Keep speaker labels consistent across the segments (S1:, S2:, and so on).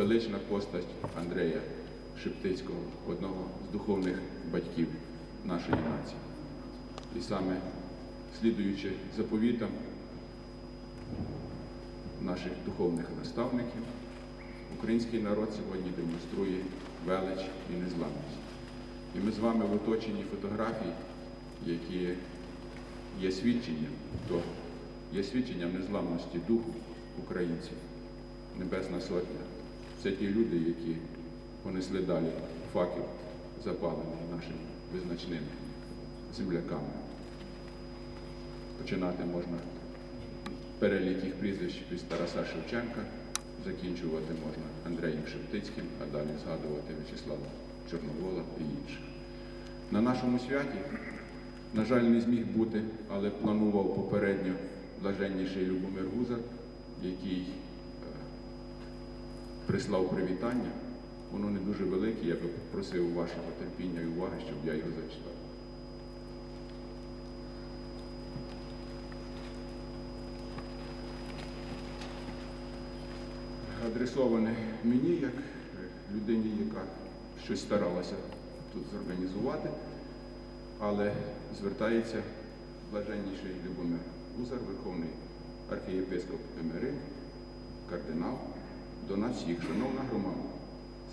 S1: велична постать Андрея Шептицького, одного з духовних батьків нашої нації. І саме слідуючи заповітам наших духовних наставників, український народ сьогодні демонструє велич і незламність. І ми з вами в оточенні фотографій, які є свідченням того, є свідченням незламності духу українців. Небесна Сотня. Це ті люди, які понесли далі факел, запалений нашими визначними земляками. Починати можна перелік їх прізвищ від Тараса Шевченка, закінчувати можна Андреєм Шептицьким, а далі згадувати В'ячеслава Чорновола і інших. На нашому святі, на жаль, не зміг бути, але планував попередньо блаженніший Любомир Гузар, який прислав привітання. Воно не дуже велике, я би просив вашого терпіння і уваги, щоб я його зачитав. Адресоване мені, як людині, яка щось старалася тут зорганізувати, але звертається блаженніший Любомир Гузар, Верховний архієпископ Емери, кардинал, до нас всіх, шановна громада.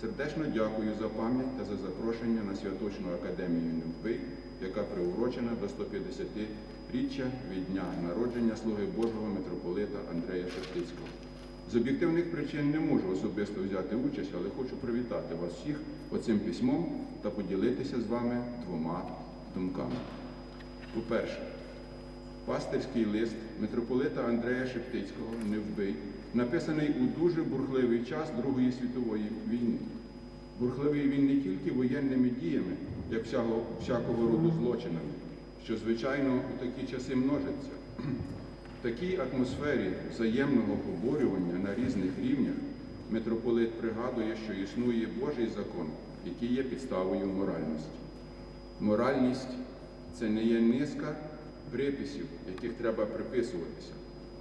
S1: Сердечно дякую за пам'ять та за запрошення на Святочну академію Невбий, яка приурочена до 150-річчя від дня народження Слуги Божого митрополита Андрея Шептицького. З об'єктивних причин не можу особисто взяти участь, але хочу привітати вас всіх оцим письмом та поділитися з вами двома думками. По-перше, пастирський лист митрополита Андрея Шептицького Невбий, написаний у дуже бурхливий час Другої світової війни. Бурхливий він не тільки воєнними діями, як всякого, всякого роду злочинами, що, звичайно, у такі часи множиться. В такій атмосфері взаємного поборювання на різних рівнях митрополит пригадує, що існує Божий закон, який є підставою моральності. Моральність це не є низка приписів, яких треба приписуватися.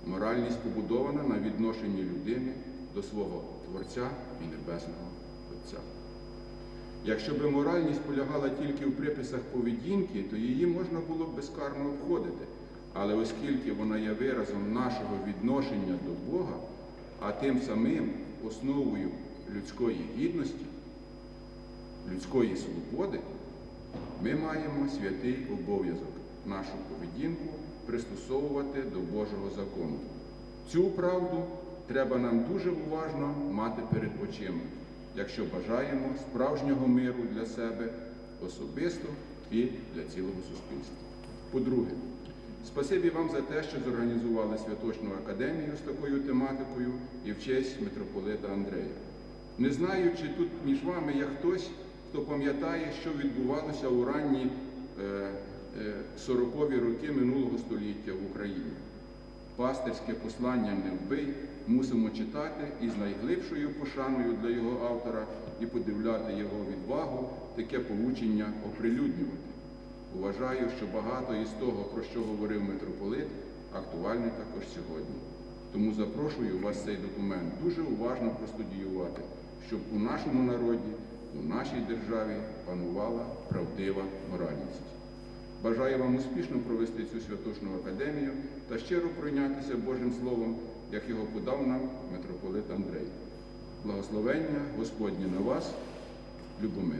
S1: Моральність побудована на відношенні людини до свого Творця і Небесного Отця. Якщо би моральність полягала тільки в приписах поведінки, то її можна було б безкарно обходити. Але оскільки вона є виразом нашого відношення до Бога, а тим самим основою людської гідності, людської свободи, ми маємо святий обов'язок нашу поведінку пристосовувати до Божого закону. Цю правду треба нам дуже уважно мати перед очима, якщо бажаємо справжнього миру для себе особисто і для цілого суспільства. По-друге, Спасибі вам за те, що зорганізували Святочну академію з такою тематикою і в честь митрополита Андрея. Не знаю, чи тут між вами є хтось, хто пам'ятає, що відбувалося у ранні е, 40-ві роки минулого століття в Україні. Пастирське послання не вбий мусимо читати із найглибшою пошаною для його автора і подивляти його відвагу, таке поучення оприлюднювати. Вважаю, що багато із того, про що говорив митрополит, актуальне також сьогодні. Тому запрошую вас цей документ дуже уважно простудіювати, щоб у нашому народі, у нашій державі панувала правдива моральність. Бажаю вам успішно провести цю святочну академію та щиро пройнятися Божим Словом, як його подав нам митрополит Андрей. Благословення Господнє на вас, Любомир.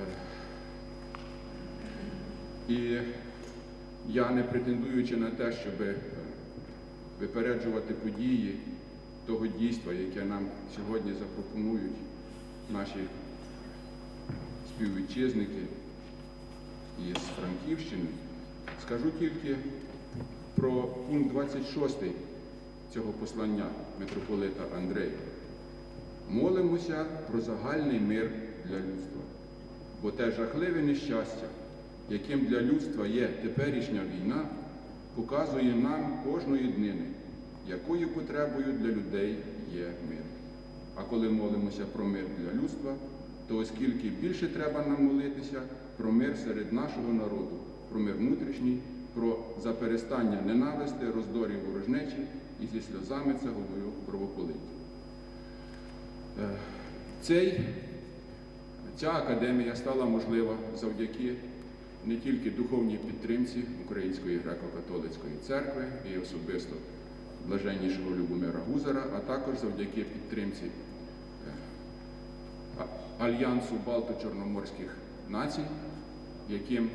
S1: Е, і я, не претендуючи на те, щоб випереджувати події того дійства, яке нам сьогодні запропонують наші співвітчизники із Франківщини, скажу тільки про пункт 26 цього послання митрополита Андрея. Молимося про загальний мир для людства, бо те жахливе нещастя, яким для людства є теперішня війна, показує нам кожної днини, якою потребою для людей є мир. А коли молимося про мир для людства, то оскільки більше треба нам молитися про мир серед нашого народу, про мир внутрішній, про заперестання ненависти, роздорів ворожнечі і зі сльозами це говорю кровополиття. Е, Цей, ця академія стала можлива завдяки не тільки духовній підтримці Української греко-католицької церкви і особисто блаженнішого Любомира Гузара, а також завдяки підтримці е, Альянсу Балто-Чорноморських націй, яким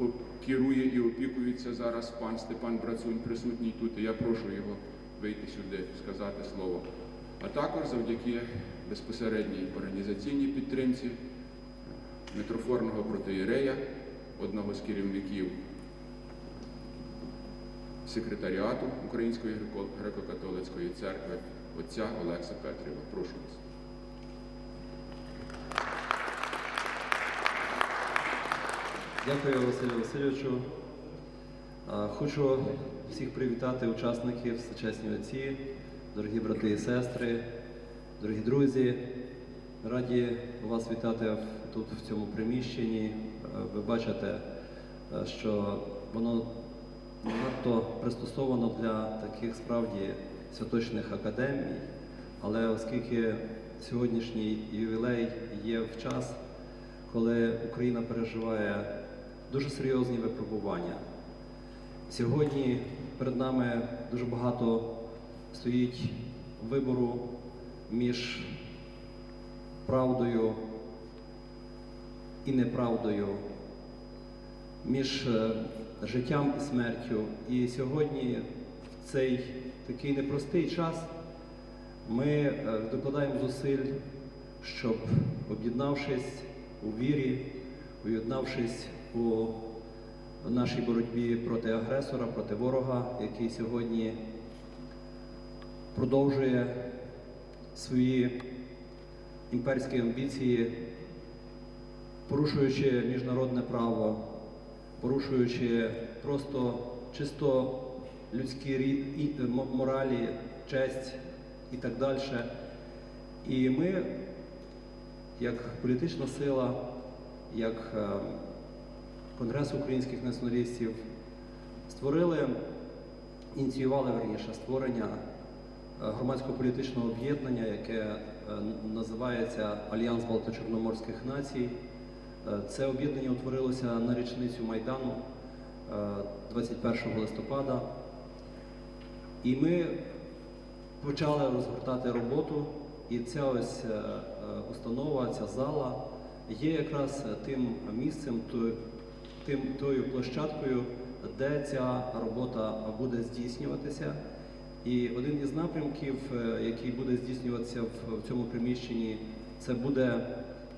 S1: е, керує і опікується зараз пан Степан Брацунь, присутній тут, і я прошу його вийти сюди, сказати слово. А також завдяки безпосередній організаційній підтримці митрофорного протиєрея, одного з керівників секретаріату Української греко- греко-католицької церкви, отця Олекса Петріва. Прошу вас.
S2: Дякую, Василю Васильовичу. Хочу всіх привітати учасників Всечесні отці, дорогі брати і сестри, дорогі друзі. Раді вас вітати тут, в цьому приміщенні. Ви бачите, що воно надто пристосовано для таких справді святочних академій, але оскільки сьогоднішній ювілей є в час, коли Україна переживає дуже серйозні випробування. Сьогодні перед нами дуже багато стоїть вибору між правдою і неправдою, між е, життям і смертю. І сьогодні, в цей такий непростий час, ми е, докладаємо зусиль, щоб, об'єднавшись у вірі, об'єднавшись у нашій боротьбі проти агресора, проти ворога, який сьогодні продовжує свої імперські амбіції, порушуючи міжнародне право, порушуючи просто чисто людські рі- і- моралі, честь і так далі. І ми, як політична сила, як Конгрес українських націоналістів, створили, ініціювали верніше створення е, громадського політичного об'єднання, яке е, називається Альянс Балто-Чорноморських націй. Е, Це об'єднання утворилося на річницю Майдану е, 21 листопада. І ми почали розгортати роботу, і ця ось установа, ця зала є якраз тим місцем, тим, тою площадкою, де ця робота буде здійснюватися. І один із напрямків, е, який буде здійснюватися в, цьому приміщенні, це буде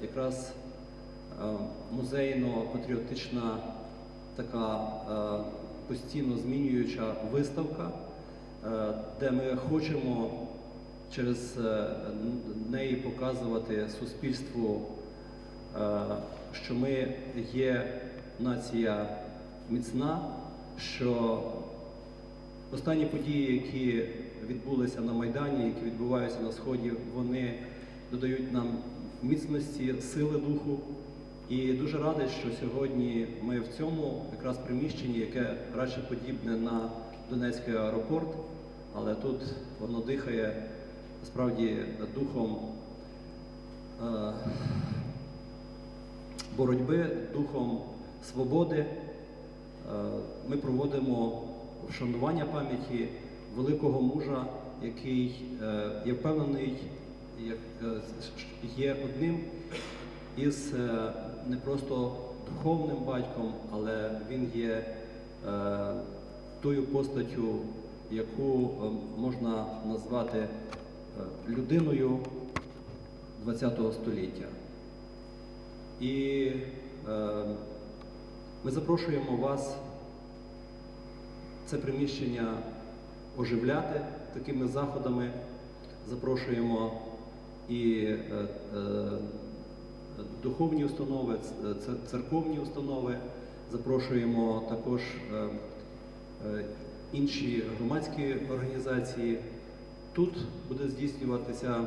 S2: якраз е, музейно-патріотична така е, постійно змінююча виставка, де ми хочемо через неї показувати суспільству, що ми є нація міцна, що останні події, які відбулися на Майдані, які відбуваються на Сході, вони додають нам міцності, сили духу. І дуже радий, що сьогодні ми в цьому якраз приміщенні, яке радше подібне на Донецький аеропорт, але тут воно дихає справді духом е, боротьби, духом свободи. Е, Ми проводимо вшанування пам'яті великого мужа, який, е, я впевнений, е, є одним із не просто духовним батьком, але він є тою постаттю, яку можна назвати людиною ХХ століття. І ми запрошуємо вас це приміщення оживляти такими заходами. Запрошуємо і е, е, духовні установи, ц- церковні установи, запрошуємо також е, е, інші громадські організації. Тут буде здійснюватися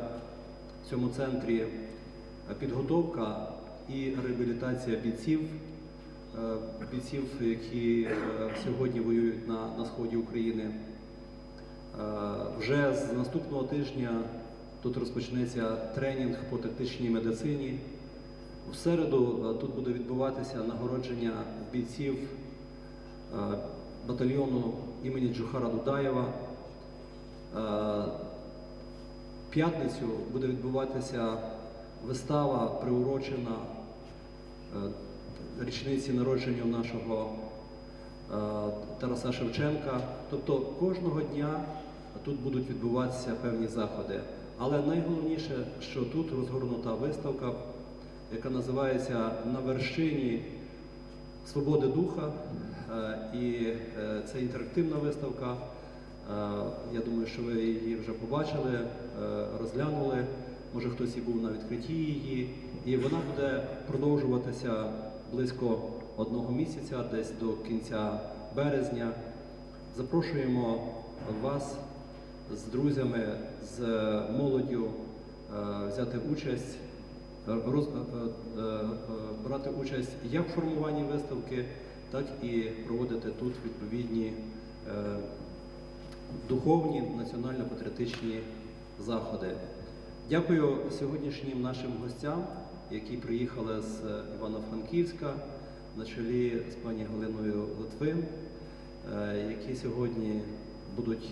S2: в цьому центрі е, підготовка і реабілітація бійців, е, бійців, які е, сьогодні воюють на, на сході України. Е, Вже з наступного тижня, Тут розпочнеться тренінг по тактичній медицині. У середу е, тут буде відбуватися нагородження бійців е, батальйону імені Джухара Дудаєва. Е, В п'ятницю буде відбуватися вистава, приурочена е, річниці народження нашого е, Тараса Шевченка. Тобто кожного дня тут будуть відбуватися певні заходи. Але найголовніше, що тут розгорнута виставка, яка називається На вершині свободи духа. Е, І е, це інтерактивна виставка. Я думаю, що ви її вже побачили, розглянули. Може хтось і був на відкритті її. І вона буде продовжуватися близько одного місяця, десь до кінця березня. Запрошуємо вас з друзями, з молоддю е, взяти участь, роз- е, е, брати участь як в формуванні виставки, так і проводити тут відповідні духовні національно-патріотичні заходи. Дякую сьогоднішнім нашим гостям, які приїхали з Івано-Франківська на чолі з пані Галиною Литвин, е, які сьогодні будуть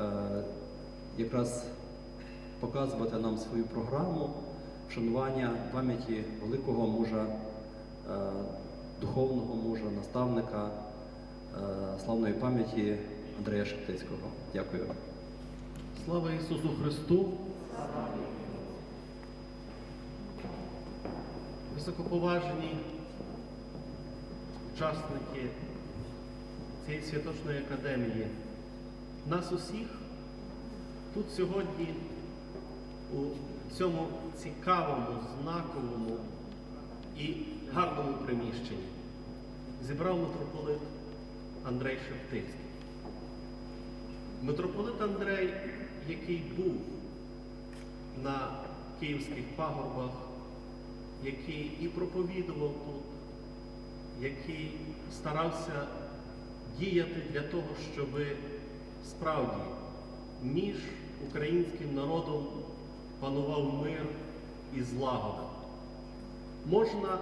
S2: е, якраз показувати нам свою програму вшанування пам'яті великого мужа, е, духовного мужа, наставника е, славної пам'яті Андрея Шептицького. Дякую.
S3: Слава Ісусу Христу! Високоповажні учасники цієї святочної академії, нас усіх тут сьогодні у цьому цікавому, знаковому і гарному приміщенні зібрав митрополит Андрей Шептицький. Митрополит Андрей, який був на київських пагорбах, який і проповідував тут, який старався діяти для того, щоб справді між українським народом панував мир і злагода. Можна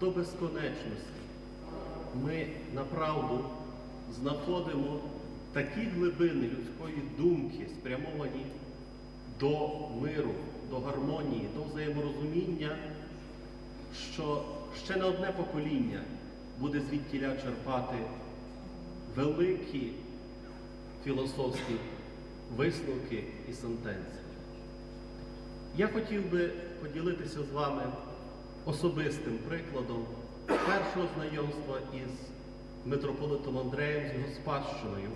S3: до безконечності. Ми направду знаходимо такі глибини людської думки, спрямовані до миру, до гармонії, до взаєморозуміння, що ще не одне покоління буде звідтіля черпати великі філософські висновки і сентенції. Я хотів би поділитися з вами особистим прикладом першого знайомства із митрополитом Андреєм, з його спадщиною.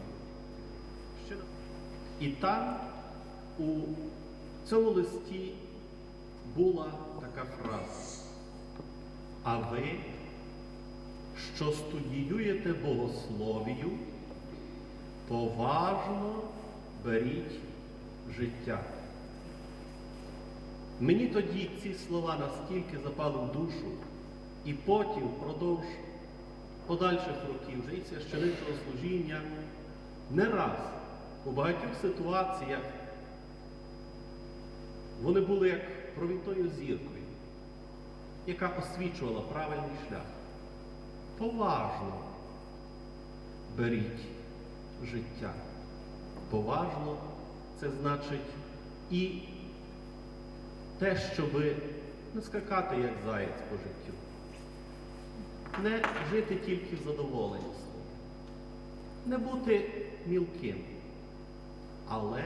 S3: І там у цьому листі була така фраза. А ви, що студіюєте богословію, поважно беріть життя. Мені тоді ці слова настільки запали в душу, і потім впродовж подальших років вже і священичого служіння не раз у багатьох ситуаціях вони були як провідною зіркою, яка освічувала правильний шлях. Поважно беріть життя. Поважно це значить і те, щоби не скакати, як заєць по життю, не жити тільки в задоволенні не бути мілким, але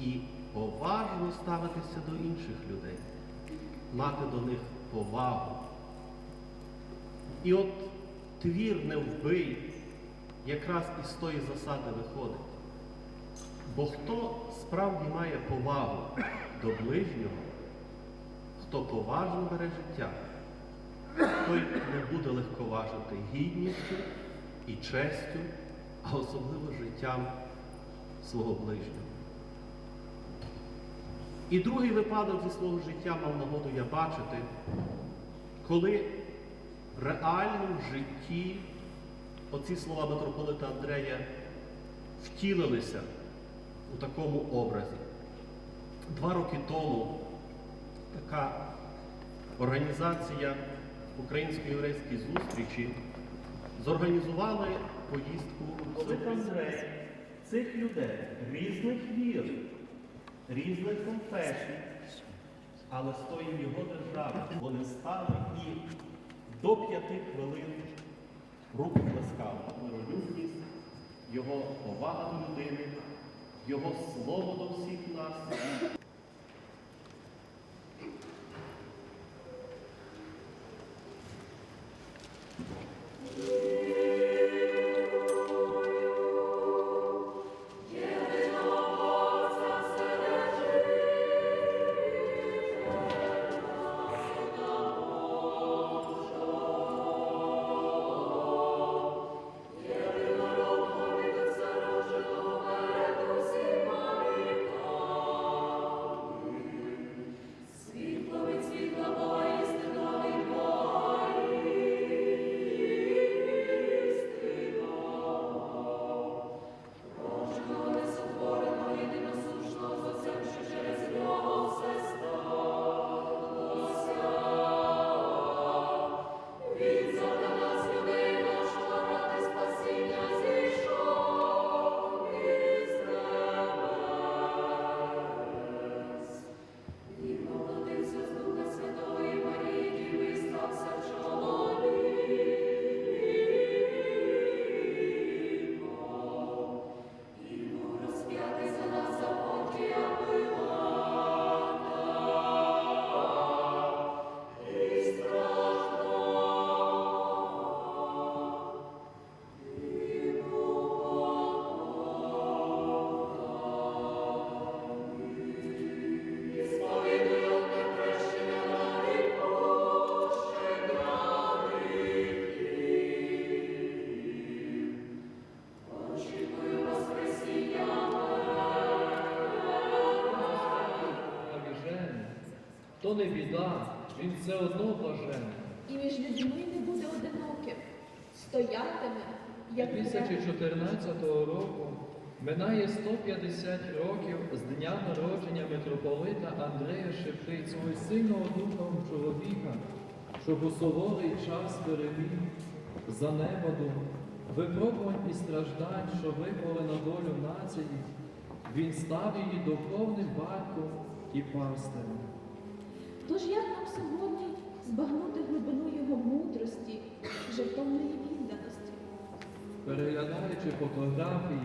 S3: і поважно ставитися до інших людей, мати до них повагу. І от твір не вбий якраз із тої засади виходить. Бо хто справді має повагу до ближнього, хто поважно бере життя, той не буде легковажити гідністю і честю, а особливо життям свого ближнього. І другий випадок зі свого життя мав нагоду я бачити, коли реально в житті оці слова митрополита Андрея втілилися у такому образі. два роки тому така організація Українсько-єврейські зустрічі зорганізували поїздку Ізраїль цих людей різних вір, різних конфесій, але стоїть його держави вони стали і до п'яти хвилин руку плескали. Миролюбність, його повага до людини, його слово до всіх нас.
S4: Не біда, він все одно блажений.
S5: і між людьми не буде одиноким, стоятиме, як треба.
S4: 2014 року минає 150 років з дня народження митрополита Андрея Шептицького, сильного духом чоловіка, щоб у суворий час переміг, занепаду, випробувань і страждань, що випали на долю нації, він став її духовним батьком і пастирем.
S5: Тож як нам сьогодні збагнути глибину його мудрості, жертовної відданості?
S4: Переглядаючи фотографії,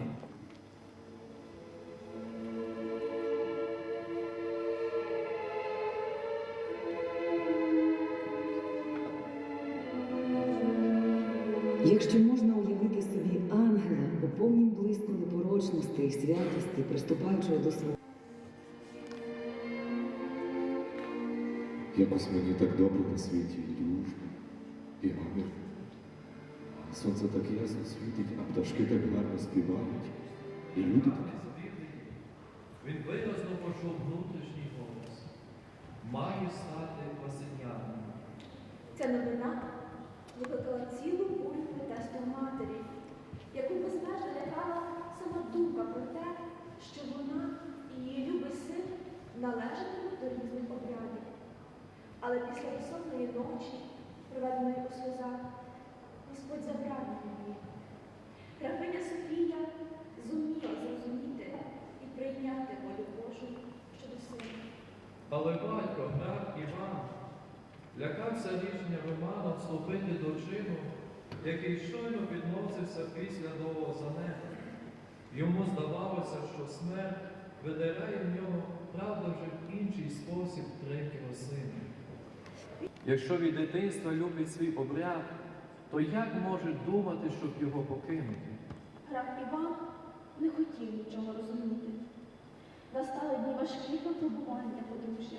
S6: Якщо можна уявити собі ангела у повнім блиску непорочності і святості, приступаючого до свого.
S7: Якось мені так добре на світі і дружно, і гамір. Сонце так ясно світить, а пташки так гарно співають, і люди такі.
S4: Він виразно почув внутрішній голос. Маю стати пасеняним.
S8: Ця новина викликала цілу бурю протесту матері, яку безмежно лякала сама думка про те, що вона і її любий син належатимуть до різних обрядів. Але після безсонної ночі, проведеної у сльозах, Господь забрав її. Графиня Софія зуміла зрозуміти і прийняти волю Божу щодо сина.
S4: Але батько, граф Іван, лякався рішення Романа вступити до чину, який щойно підносився після довгого занепаду. Йому здавалося, що смерть видирає в нього, правда, вже в інший спосіб третього сина. Якщо від дитинства любить свій обряд, то як може думати, щоб його покинути?
S8: Граф Іван не хотів нічого розуміти. Настали дні важкі випробування подружжя.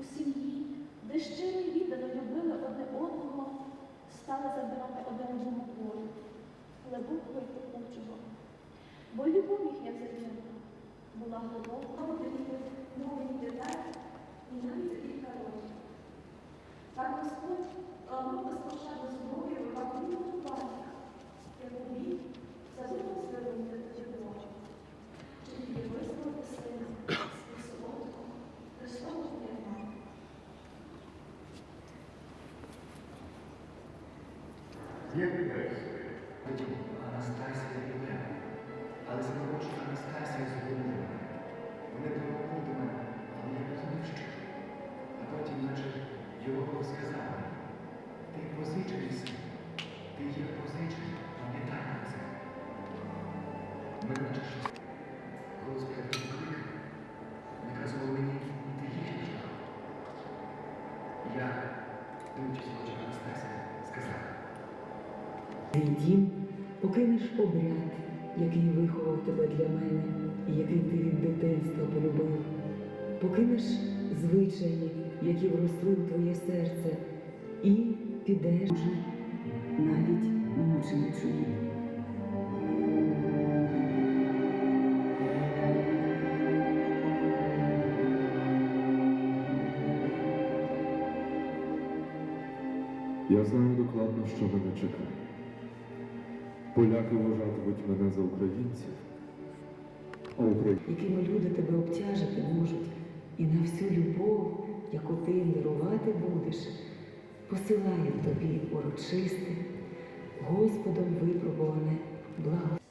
S8: У сім'ї, де щиро і віддано любили одне одного, стали забирати один одному болю, глибокого і текучого. Бо любов їхня взаємна була глибоко, новий дітей і навіть кілька років. Так Господь кладу ну, безпощаду зброю на вільному пані, як у бій, за духом звернути тоді Бога. Чи є визнати сина
S9: свій солодком, Христову вірна. Є Христос.
S6: Твій дім покинеш обряд, який виховав тебе для мене і який ти від дитинства полюбив. Покинеш звичаї, які вросли у твоє серце, і підеш вже навіть мученичої.
S7: Я знаю докладно, що мене чекає. Поляки вважатимуть мене за українців, а українців.
S6: якими люди тебе обтяжити можуть, і на всю любов, яку ти їм дарувати будеш, посилає тобі урочисте, Господом випробуване благо.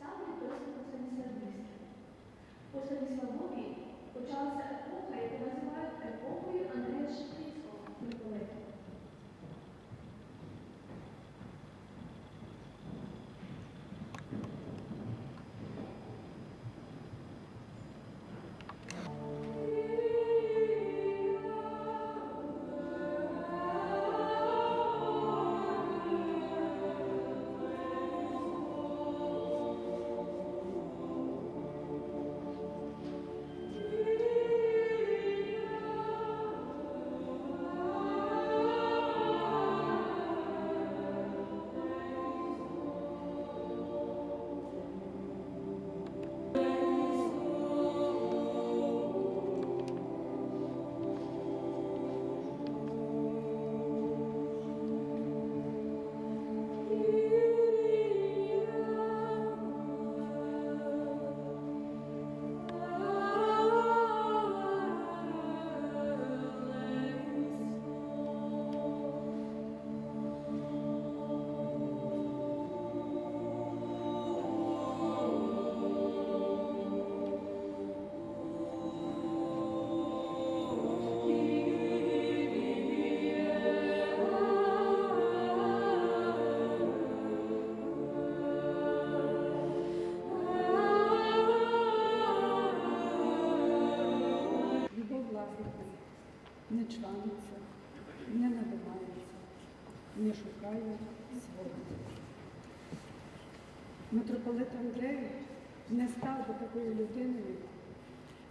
S10: Такою людиною,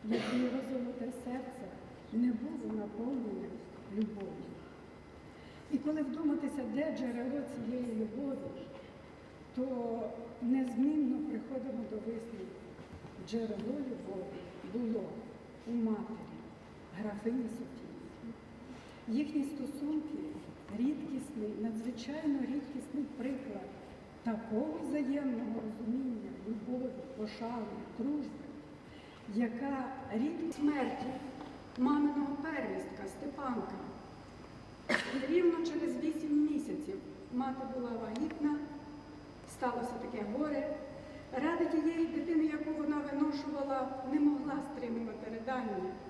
S10: якби його золоте серце не було наповнене любов'ю. І коли вдуматися, де джерело цієї любові, то незмінно приходимо до висновку. Джерело любові було у матері, графині Софії. Їхні стосунки рідкісний, надзвичайно рідкісний приклад такого взаємного розуміння, любові, пошани, дружби, яка рік смерті маминого первістка Степанка. Рівно через вісім місяців мати була вагітна, сталося таке горе. Ради тієї дитини, яку вона виношувала, не могла стримувати ридання.